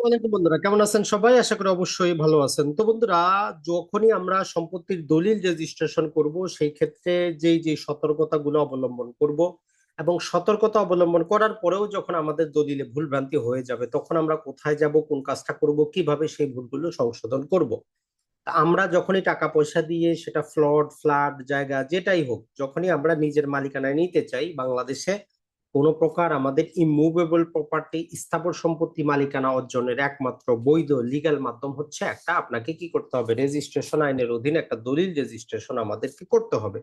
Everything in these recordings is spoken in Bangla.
ওয়ালাইকুম বন্ধুরা, কেমন আছেন সবাই? আশা করি অবশ্যই ভালো আছেন। তো বন্ধুরা, যখনই আমরা সম্পত্তির দলিল রেজিস্ট্রেশন করব, সেই ক্ষেত্রে যেই যে সতর্কতাগুলো অবলম্বন করব এবং সতর্কতা অবলম্বন করার পরেও যখন আমাদের দলিলে ভুল ভ্রান্তি হয়ে যাবে, তখন আমরা কোথায় যাব, কোন কাজটা করব, কীভাবে সেই ভুলগুলো সংশোধন করব। আমরা যখনই টাকা পয়সা দিয়ে সেটা ফ্লড ফ্লাড জায়গা, যেটাই হোক, যখনই আমরা নিজের মালিকানায় নিতে চাই বাংলাদেশে কোনো প্রকার আমাদের ইমুভেবল প্রপার্টি স্থাবর সম্পত্তি মালিকানা অর্জনের একমাত্র বৈধ লিগ্যাল মাধ্যম হচ্ছে একটা আপনাকে কি করতে হবে? রেজিস্ট্রেশন আইনের অধীনে একটা দলিল রেজিস্ট্রেশন আমাদেরকে করতে হবে।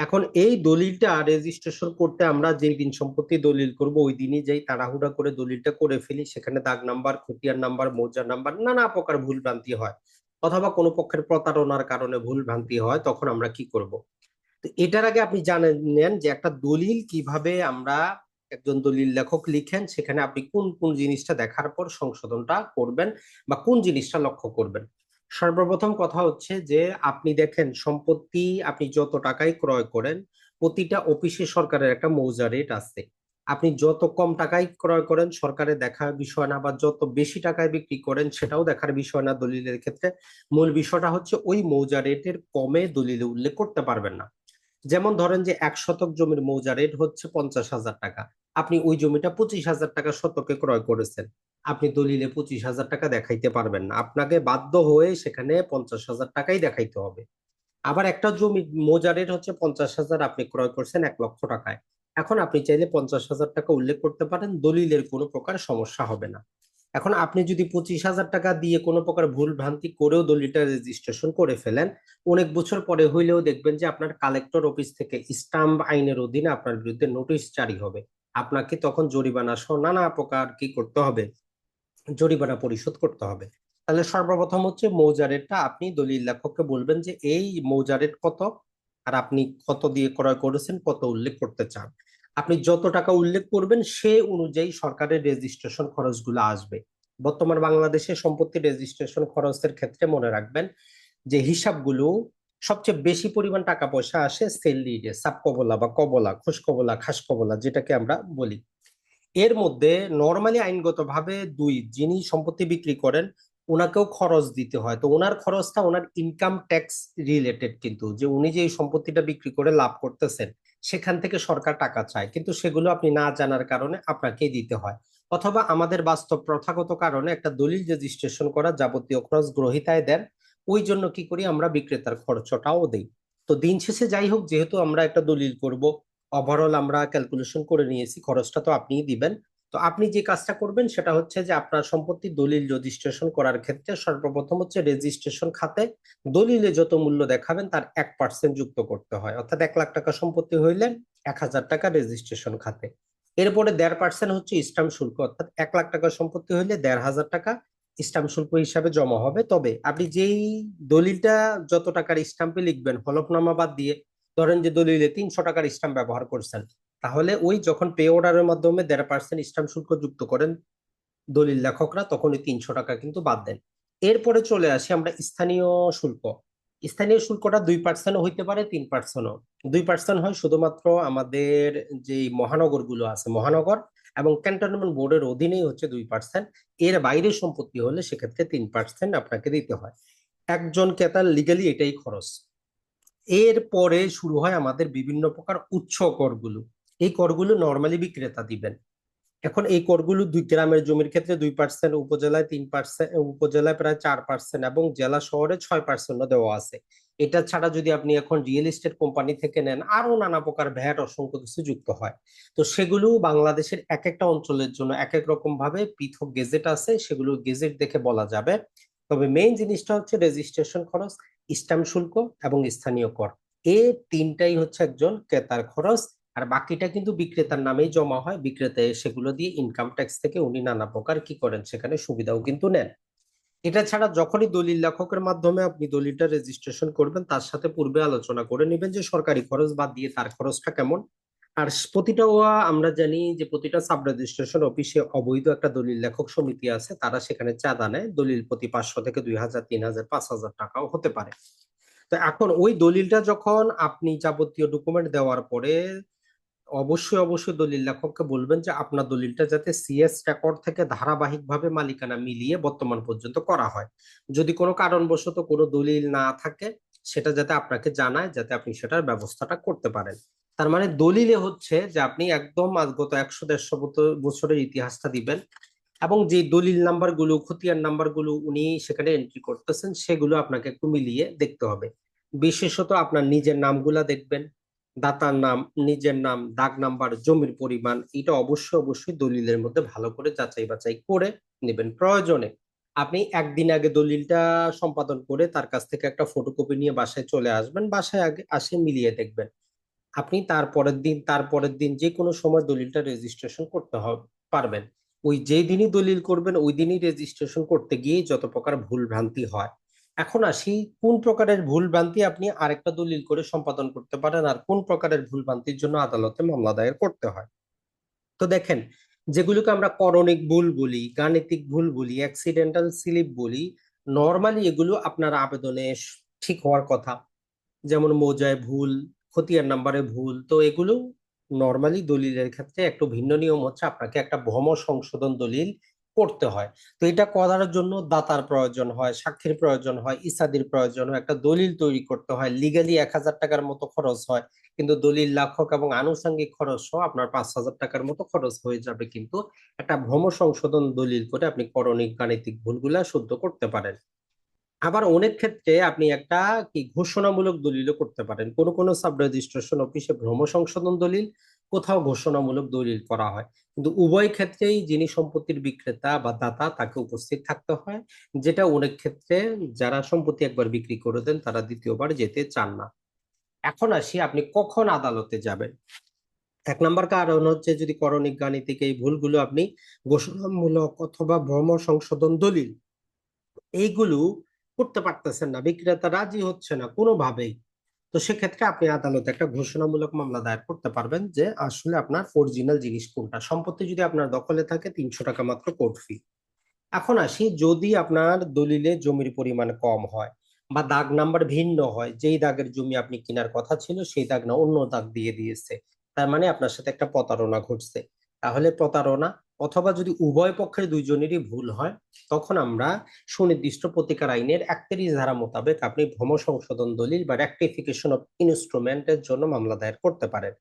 এখন এই দলিলটা রেজিস্ট্রেশন করতে আমরা যেই দিন সম্পত্তি দলিল করব, ওই দিনই যেই তাড়াহুড়া করে দলিলটা করে ফেলি, সেখানে দাগ নাম্বার খতিয়ান নাম্বার, মৌজার নাম্বার, নানা প্রকার ভুল ভ্রান্তি হয়। অথবা কোনো পক্ষের প্রতারণার কারণে ভুল ভ্রান্তি হয়, তখন আমরা কি করব? তো এটার আগে আপনি জানেন, নেন যে একটা দলিল কীভাবে আমরা একজন দলিল লেখক লিখেন, সেখানে আপনি কোন কোন জিনিসটা দেখার পর সংশোধনটা করবেন বা কোন জিনিসটা লক্ষ্য করবেন। সর্বপ্রথম কথা হচ্ছে যে আপনি দেখেন সম্পত্তি আপনি যত টাকায় ক্রয় করেন, প্রতিটা অফিসে সরকারের একটা মৌজা রেট আছে। আপনি যত কম টাকায় ক্রয় করেন সরকারের দেখার বিষয় না বা যত বেশি টাকায় বিক্রি করেন, সেটাও দেখার বিষয় না দলিলের ক্ষেত্রে। মূল বিষয়টা হচ্ছে ওই মৌজা রেটের কমে দলিলে উল্লেখ করতে পারবেন না। যেমন ধরেন যে এক শতক জমির মৌজা রেট হচ্ছে পঞ্চাশ হাজার টাকা। আপনি ওই জমিটা পঁচিশ হাজার টাকা শতকে ক্রয় করেছেন। আপনি দলিলে পঁচিশ হাজার টাকা দেখাইতে পারবেন না। আপনাকে বাধ্য হয়ে সেখানে পঞ্চাশ হাজার টাকাই দেখাইতে হবে। আবার একটা জমি মৌজা রেট হচ্ছে পঞ্চাশ হাজার, আপনি ক্রয় করছেন এক লক্ষ টাকায়। এখন আপনি চাইলে পঞ্চাশ হাজার টাকা উল্লেখ করতে পারেন, দলিলের কোনো প্রকার সমস্যা হবে না। এখন আপনি যদি পঁচিশ হাজার টাকা দিয়ে কোনো প্রকার ভুল ভ্রান্তি করেও দলিলটা রেজিস্ট্রেশন করে ফেলেন, অনেক বছর পরে হইলেও দেখবেন যে আপনার কালেক্টর অফিস থেকে স্টাম্প আইনের অধীনে আপনার বিরুদ্ধে নোটিশ জারি হবে। আপনাকে তখন জরিমানা সহ নানা প্রকার কি করতে হবে? জরিমানা পরিশোধ করতে হবে। তাহলে সর্বপ্রথম হচ্ছে মৌজা রেটটা আপনি দলিল লেখককে বলবেন যে, এই মৌজা রেট কত? আর আপনি কত দিয়ে ক্রয় করেছেন? কত উল্লেখ করতে চান? আপনি যত টাকা উল্লেখ করবেন, সে অনুযায়ী সরকারের রেজিস্ট্রেশন খরচগুলো আসবে। বর্তমান বাংলাদেশে সম্পত্তি রেজিস্ট্রেশন খরচের ক্ষেত্রে মনে রাখবেন যে হিসাবগুলো সবচেয়ে বেশি পরিমাণ টাকা পয়সা আসে সেল লিডে সাব কবলা বা কবলা খোস কবলা খাস কবলা যেটাকে আমরা বলি। এর মধ্যে নর্মালি আইনগতভাবে দুই, যিনি সম্পত্তি বিক্রি করেন ওনাকেও খরচ দিতে হয়। তো ওনার খরচটা ওনার ইনকাম ট্যাক্স রিলেটেড কিন্তু, যে উনি যে এই সম্পত্তিটা বিক্রি করে লাভ করতেছেন সেখান থেকে সরকার টাকা চায়। কিন্তু সেগুলো আপনি না জানার কারণে আপনাকে দিতে হয়। অথবা আমাদের বাস্তব প্রথাগত কারণে একটা দলিল রেজিস্ট্রেশন করা যাবতীয় খরচ গ্রহিতায় দেন, ওই জন্য কি করি আমরা বিক্রেতার খরচটাও দেই। তো দিন শেষে যাই হোক, যেহেতু আমরা একটা দলিল করব ওভারঅল আমরা ক্যালকুলেশন করে নিয়েছি, খরচটা তো আপনিই দিবেন। তো আপনি যে কাজটা করবেন সেটা হচ্ছে যে আপনার সম্পত্তি দলিল রেজিস্ট্রেশন করার ক্ষেত্রে সর্বপ্রথম হচ্ছে রেজিস্ট্রেশন খাতে দলিলে যত মূল্য দেখাবেন তার এক পার্সেন্ট যুক্ত করতে হয়। অর্থাৎ এক লাখ টাকা সম্পত্তি হইলে এক হাজার টাকা রেজিস্ট্রেশন খাতে। এরপরে দেড় পার্সেন্ট হচ্ছে স্টাম্প শুল্ক। অর্থাৎ এক লাখ টাকা সম্পত্তি হইলে দেড় হাজার টাকা স্টাম্প শুল্ক হিসাবে জমা হবে। তবে আপনি যেই দলিলটা যত টাকার স্টাম্পে লিখবেন, হলফনামা বাদ দিয়ে ধরেন যে দলিলে তিনশো টাকার স্টাম্প ব্যবহার করছেন তাহলে ওই যখন পে অর্ডারের মাধ্যমে দেড় পার্সেন্ট স্টাম্প শুল্ক যুক্ত করেন দলিল লেখকরা তখন ওই তিনশো টাকা কিন্তু বাদ দেন। এরপরে চলে আসি আমরা স্থানীয় শুল্ক। স্থানীয় শুল্কটা দুই পার্সেন্ট হইতে পারে, তিন পার্সেন্টও দুই পার্সেন্ট হয় শুধুমাত্র আমাদের যে মহানগরগুলো আছে, মহানগর এবং ক্যান্টনমেন্ট বোর্ডের অধীনেই হচ্ছে দুই পার্সেন্ট এর বাইরে সম্পত্তি হলে সেক্ষেত্রে তিন পার্সেন্ট আপনাকে দিতে হয়। একজন ক্রেতার লিগালি এটাই খরচ। এরপরে শুরু হয় আমাদের বিভিন্ন প্রকার উচ্চ করগুলো। এই করগুলো নর্মালি বিক্রেতা দিবেন। এখন এই করগুলো দুই গ্রামের জমির ক্ষেত্রে দুই পার্সেন্ট উপজেলায় তিন পার্সেন্ট উপজেলায় প্রায় চার পার্সেন্ট এবং জেলা শহরে ছয় পার্সেন্ট দেওয়া আছে। এটা ছাড়া যদি আপনি এখন রিয়েল এস্টেট কোম্পানি থেকে নেন আরও নানা প্রকার ভ্যাট, অসংখ্য কিছু যুক্ত হয়। তো সেগুলো বাংলাদেশের এক একটা অঞ্চলের জন্য এক এক রকম ভাবে পৃথক গেজেট আছে, সেগুলো গেজেট দেখে বলা যাবে। তবে মেইন জিনিসটা হচ্ছে রেজিস্ট্রেশন খরচ স্ট্যাম্প শুল্ক এবং স্থানীয় কর। এ তিনটাই হচ্ছে একজন ক্রেতার খরচ। আর বাকিটা কিন্তু বিক্রেতার নামেই জমা হয়। বিক্রেতা সেগুলো দিয়ে ইনকাম ট্যাক্স থেকে উনি নানা প্রকার কি করেন, সেখানে সুবিধাও কিন্তু নেন। এটা ছাড়া যখনই দলিল লেখকের মাধ্যমে আপনি দলিলটা রেজিস্ট্রেশন করবেন, তার সাথে পূর্বে আলোচনা করে নেবেন যে সরকারি খরচ বাদ দিয়ে তার খরচটা কেমন। আর প্রতিটা আমরা জানি যে প্রতিটা সাব রেজিস্ট্রেশন অফিসে অবৈধ একটা দলিল লেখক সমিতি আছে, তারা সেখানে চাঁদা নেয়। দলিল প্রতি পাঁচশো থেকে দুই হাজার, তিন হাজার, পাঁচ হাজার টাকাও হতে পারে। তো এখন ওই দলিলটা যখন আপনি যাবতীয় ডকুমেন্ট দেওয়ার পরে অবশ্যই অবশ্যই দলিল লেখককে বলবেন যে আপনার দলিলটা যাতে সিএস রেকর্ড থেকে ধারাবাহিকভাবে মালিকানা মিলিয়ে বর্তমান পর্যন্ত করা হয়। যদি কোনো কারণবশত কোনো দলিল না থাকে, সেটা যাতে আপনাকে জানায়, যাতে আপনি সেটার ব্যবস্থাটা করতে পারেন। তার মানে দলিলে হচ্ছে যে আপনি একদম গত একশো দেড়শো বছরের ইতিহাসটা দিবেন এবং যে দলিল নাম্বারগুলো খতিয়ান নাম্বারগুলো উনি সেখানে এন্ট্রি করতেছেন, সেগুলো আপনাকে একটু মিলিয়ে দেখতে হবে। বিশেষত আপনার নিজের নামগুলা দেখবেন দাতার নাম, নিজের নাম দাগ নাম্বার, জমির পরিমাণ, এটা অবশ্যই অবশ্যই দলিলের মধ্যে ভালো করে যাচাই বাছাই করে নেবেন প্রয়োজনে। আপনি একদিন আগে দলিলটা সম্পাদন করে তার কাছ থেকে একটা ফটোকপি নিয়ে বাসায় চলে আসবেন, বাসায় আগে আসে মিলিয়ে দেখবেন। আপনি তার পরের দিন, তার পরের দিন যে কোনো সময় দলিলটা রেজিস্ট্রেশন করতে হবে, পারবেন। ওই যেই দিনই দলিল করবেন, ওই দিনই রেজিস্ট্রেশন করতে গিয়ে যত প্রকার ভুল ভ্রান্তি হয় এখন আসি, কোন প্রকারের ভুল ভ্রান্তি আপনি আরেকটা দলিল করে সম্পাদন করতে পারেন আর কোন প্রকারের ভুল ভ্রান্তির জন্য আদালতে মামলা দায়ের করতে হয়? তো দেখেন, যেগুলোকে আমরা করণিক ভুল বলি, গাণিতিক ভুল বলি অ্যাক্সিডেন্টাল স্লিপ বলি নর্মালি এগুলো আপনার আবেদনে ঠিক হওয়ার কথা। যেমন মোজায় ভুল খতিয়ার নাম্বারে ভুল, তো এগুলো নর্মালি দলিলের ক্ষেত্রে একটু ভিন্ন নিয়ম হচ্ছে আপনাকে একটা ভ্রম সংশোধন দলিল করতে হয়। তো এটা করার জন্য দাতার প্রয়োজন হয়, সাক্ষীর প্রয়োজন হয়, ইসাদির প্রয়োজন হয়, একটা দলিল তৈরি করতে হয়। লিগালি এক হাজার টাকার মতো খরচ হয়, কিন্তু দলিল লাখক এবং আনুষঙ্গিক খরচ সহ আপনার পাঁচ হাজার টাকার মতো খরচ হয়ে যাবে। কিন্তু একটা ভ্রম সংশোধন দলিল করে আপনি করণিক, গাণিতিক ভুলগুলা শুদ্ধ করতে পারেন। আবার অনেক ক্ষেত্রে আপনি একটা কি ঘোষণামূলক দলিলও করতে পারেন। কোন কোন সাব রেজিস্ট্রেশন অফিসে ভ্রম সংশোধন দলিল কোথাও ঘোষণামূলক দলিল করা হয়। কিন্তু উভয় ক্ষেত্রেই যিনি সম্পত্তির বিক্রেতা বা দাতা, তাকে উপস্থিত থাকতে হয়, যেটা অনেক ক্ষেত্রে যারা সম্পত্তি একবার বিক্রি করে দেন, তারা দ্বিতীয়বার যেতে চান না। এখন আসি, আপনি কখন আদালতে যাবেন? এক নম্বর কারণ হচ্ছে, যদি করণিক গাণিতিক এই ভুলগুলো আপনি ঘোষণামূলক অথবা ভ্রম সংশোধন দলিল, এইগুলো করতে পারতেছেন না, বিক্রেতা রাজি হচ্ছে না, কোনোভাবেই। তো সেক্ষেত্রে আপনি আদালতে একটা ঘোষণামূলক মামলা দায়ের করতে পারবেন যে আসলে আপনার অরিজিনাল জিনিস কোনটা? সম্পত্তি যদি আপনার দখলে থাকে, তিনশো টাকা মাত্র কোর্ট ফি এখন আসি, যদি আপনার দলিলে জমির পরিমাণ কম হয় বা দাগ নাম্বার ভিন্ন হয়, যেই দাগের জমি আপনি কেনার কথা ছিল, সেই দাগ না অন্য দাগ দিয়ে দিয়েছে। তার মানে আপনার সাথে একটা প্রতারণা ঘটছে। তাহলে প্রতারণা অথবা যদি উভয় পক্ষের দুইজনেরই ভুল হয়, তখন আমরা সুনির্দিষ্ট প্রতিকার আইনের একত্রিশ ধারা মোতাবেক আপনি ভ্রম সংশোধন দলিল বা রেকটিফিকেশন অফ ইনস্ট্রুমেন্টের জন্য মামলা দায়ের করতে পারেন।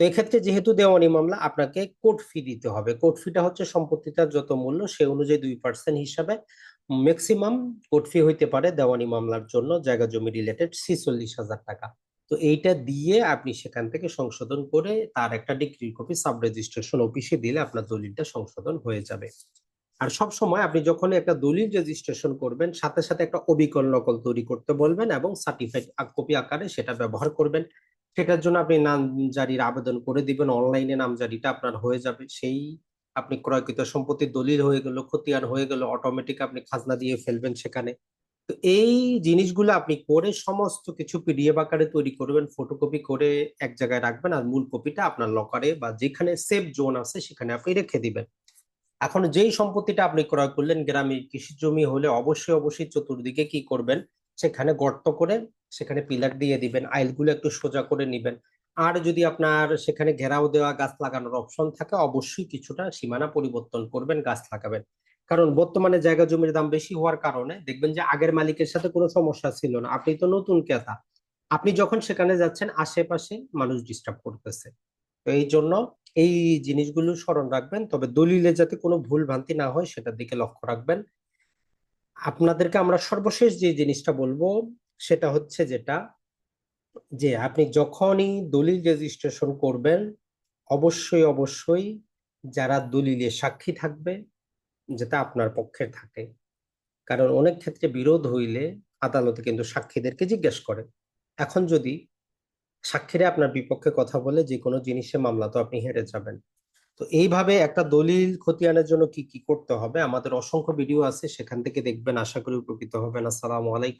তো এক্ষেত্রে যেহেতু দেওয়ানি মামলা, আপনাকে কোর্ট ফি দিতে হবে। কোর্ট ফিটা হচ্ছে সম্পত্তিটার যত মূল্য, সে অনুযায়ী দুই পার্সেন্ট হিসাবে ম্যাক্সিমাম কোর্ট ফি হইতে পারে দেওয়ানি মামলার জন্য, জায়গা জমি রিলেটেড ছিচল্লিশ হাজার টাকা। তো এইটা দিয়ে আপনি সেখান থেকে সংশোধন করে তার একটা ডিগ্রি কপি সাব রেজিস্ট্রেশন অফিসে দিলে আপনার দলিলটা সংশোধন হয়ে যাবে। আর সব সময় আপনি যখন একটা দলিল রেজিস্ট্রেশন করবেন, সাথে সাথে একটা অবিকল নকল তৈরি করতে বলবেন এবং সার্টিফাইড কপি আকারে সেটা ব্যবহার করবেন। সেটার জন্য আপনি নাম জারির আবেদন করে দিবেন অনলাইনে নামজারিটা আপনার হয়ে যাবে। সেই আপনি ক্রয়কৃত সম্পত্তির দলিল হয়ে গেল, খতিয়ান হয়ে গেল অটোমেটিক আপনি খাজনা দিয়ে ফেলবেন সেখানে। তো এই জিনিসগুলো আপনি করে সমস্ত কিছু পিডিএফ আকারে তৈরি করবেন ফটোকপি করে এক জায়গায় রাখবেন আর মূল কপিটা আপনার লকারে বা যেখানে সেফ জোন আছে সেখানে আপনি রেখে দিবেন। এখন যেই সম্পত্তিটা আপনি ক্রয় করলেন, গ্রামে কৃষি জমি হলে অবশ্যই অবশ্যই চতুর্দিকে কি করবেন? সেখানে গর্ত করে সেখানে পিলার দিয়ে দিবেন, আইলগুলো একটু সোজা করে নিবেন। আর যদি আপনার সেখানে ঘেরাও দেওয়া, গাছ লাগানোর অপশন থাকে, অবশ্যই কিছুটা সীমানা পরিবর্তন করবেন, গাছ লাগাবেন। কারণ বর্তমানে জায়গা জমির দাম বেশি হওয়ার কারণে দেখবেন যে আগের মালিকের সাথে কোনো সমস্যা ছিল না। আপনি তো নতুন ক্রেতা। আপনি যখন সেখানে যাচ্ছেন, আশেপাশে মানুষ ডিস্টার্ব করতেছে। তো এই জন্য এই জিনিসগুলো স্মরণ রাখবেন, তবে দলিলে যাতে কোনো ভুল ভ্রান্তি না হয় সেটার দিকে লক্ষ্য রাখবেন। আপনাদেরকে আমরা সর্বশেষ যে জিনিসটা বলব, সেটা হচ্ছে যেটা, যে আপনি যখনই দলিল রেজিস্ট্রেশন করবেন, অবশ্যই অবশ্যই যারা দলিলে সাক্ষী থাকবে যেটা আপনার পক্ষে থাকে। কারণ অনেক ক্ষেত্রে বিরোধ হইলে আদালতে কিন্তু সাক্ষীদেরকে জিজ্ঞেস করে। এখন যদি সাক্ষীরা আপনার বিপক্ষে কথা বলে যে কোনো জিনিসে মামলা, তো আপনি হেরে যাবেন। তো এইভাবে একটা দলিল খতিয়ানের জন্য কি কি করতে হবে? আমাদের অসংখ্য ভিডিও আছে, সেখান থেকে দেখবেন। আশা করি উপকৃত হবেন। আসসালামু আলাইকুম।